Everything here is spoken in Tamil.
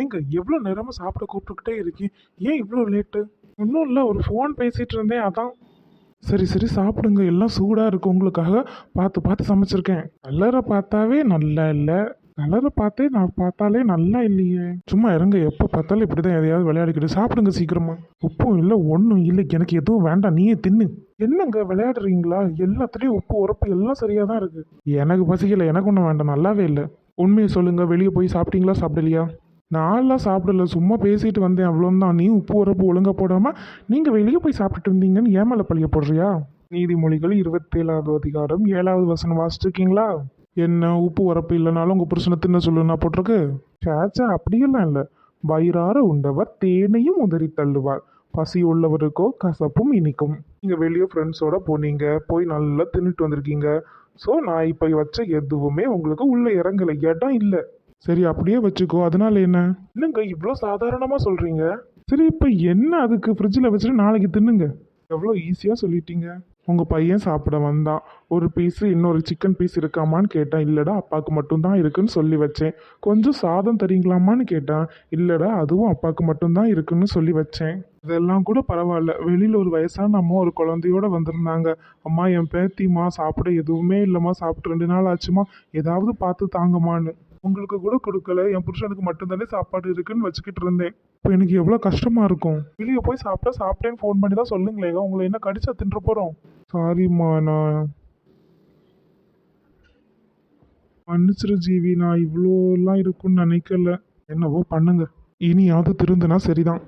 ஏங்க எவ்வளோ நேரமாக சாப்பிட கூப்பிட்டுக்கிட்டே இருக்கேன் ஏன் இவ்வளோ லேட்டு ஒன்றும் இல்லை ஒரு ஃபோன் பேசிகிட்டு இருந்தேன் அதான். சரி சரி சாப்பிடுங்க. எல்லாம் சூடாக இருக்கு உங்களுக்காக. பார்த்து பார்த்து சமைச்சிருக்கேன். கலரை பார்த்தாவே நல்லா இல்லை. கலரை பார்த்தே நான் பார்த்தாலே நல்லா இல்லையே. சும்மா இறங்க எப்போ பார்த்தாலும் இப்படி தான் எதையாவது விளையாடிக்கிட்டு சாப்பிடுங்க சீக்கிரமா. உப்பும் இல்லை ஒன்றும் இல்லை. எனக்கு எதுவும் வேண்டாம் நீயே தின்னு. என்னங்க விளையாடுறீங்களா? எல்லாத்துலேயும் உப்பு உரப்பு எல்லாம் சரியாக தான் இருக்குது எனக்கு பசிக்கலை எனக்கு ஒன்றும் வேண்டாம் நல்லாவே இல்லை. உண்மையை சொல்லுங்கள் வெளியே போய் சாப்பிட்டீங்களா சாப்பிடலையா? நான்லாம் சாப்பிடல. சும்மா பேசிட்டு வந்தேன். அவ்வளோந்தான் நீ உப்பு உரப்பு ஒழுங்காக போடாமல் நீங்கள் வெளியே போய் சாப்பிட்டுட்டு இருந்தீங்கன்னு ஏமல பழிய போடுறியா? நீதிமொழிகள் இருபத்தேழாவது அதிகாரம் ஏழாவது வசனம். வாசிச்சிருக்கீங்களா? என்ன? உப்பு உரப்பு இல்லைனாலும் உங்கள் புருஷனை தின்ன சொல்லுன்னா போட்டிருக்கு. சேச்சா அப்படியெல்லாம் இல்லை. வயிறார உண்டவர் தேனையும் உதறி தள்ளுவார். பசி உள்ளவருக்கோ கசப்பும் இனிக்கும். நீங்கள் வெளியே ஃப்ரெண்ட்ஸோட போனீங்க. போய் நல்லா தின்னுட்டு வந்திருக்கீங்க. ஸோ நான் இப்போ வச்ச எதுவுமே உங்களுக்கு உள்ளே இறங்கலை. இடம் இல்லை. சரி அப்படியே வச்சுக்கோ. அதனால என்ன? என்னங்க இவ்வளோ சாதாரணமாக சொல்கிறீங்க சரி இப்போ என்ன அதுக்கு ஃப்ரிட்ஜில் வச்சுட்டு நாளைக்கு தின்னுங்க? எவ்வளோ ஈஸியாக சொல்லிட்டீங்க. உங்கள் பையன் சாப்பிட வந்தான் ஒரு பீஸு இன்னொரு சிக்கன் பீஸ் இருக்காமான்னு கேட்டான் இல்லைடா அப்பாவுக்கு மட்டும்தான் இருக்குன்னு சொல்லி வச்சேன். கொஞ்சம் சாதம் தரீங்களாமான்னு கேட்டான் இல்லைடா அதுவும் அப்பாவுக்கு மட்டும்தான் இருக்குன்னு சொல்லி வச்சேன். இதெல்லாம் கூட பரவாயில்ல. வெளியில் ஒரு வயசான அம்மா ஒரு குழந்தையோட வந்திருந்தாங்க. அம்மா என் பேத்திம்மா சாப்பிட எதுவுமே இல்லைம்மா. சாப்பிட்டு ரெண்டு நாள் ஆச்சுமா ஏதாவது பார்த்து தாங்கம்மான்னு. உங்களுக்கு கூட கொடுக்கல. என் புருஷனுக்கு மட்டும்தானே சாப்பாடு இருக்குன்னு வச்சுக்கிட்டு இருந்தேன். இப்போ எனக்கு எவ்வளோ கஷ்டமா இருக்கும். வெளியே போய் சாப்பிட்டா சாப்பிட்டேன்னு ஃபோன் பண்ணி தான் சொல்லுங்களேங்க உங்களை என்ன கடிச்சா தின்ற போகிறோம் சாரிம்மா நான் மன்னிச்சிரு ஜீவி. நான் இவ்வளோலாம் இருக்கும்னு நினைக்கல. என்னவோ பண்ணுங்க. இனியாவது திருந்துனா சரிதான்.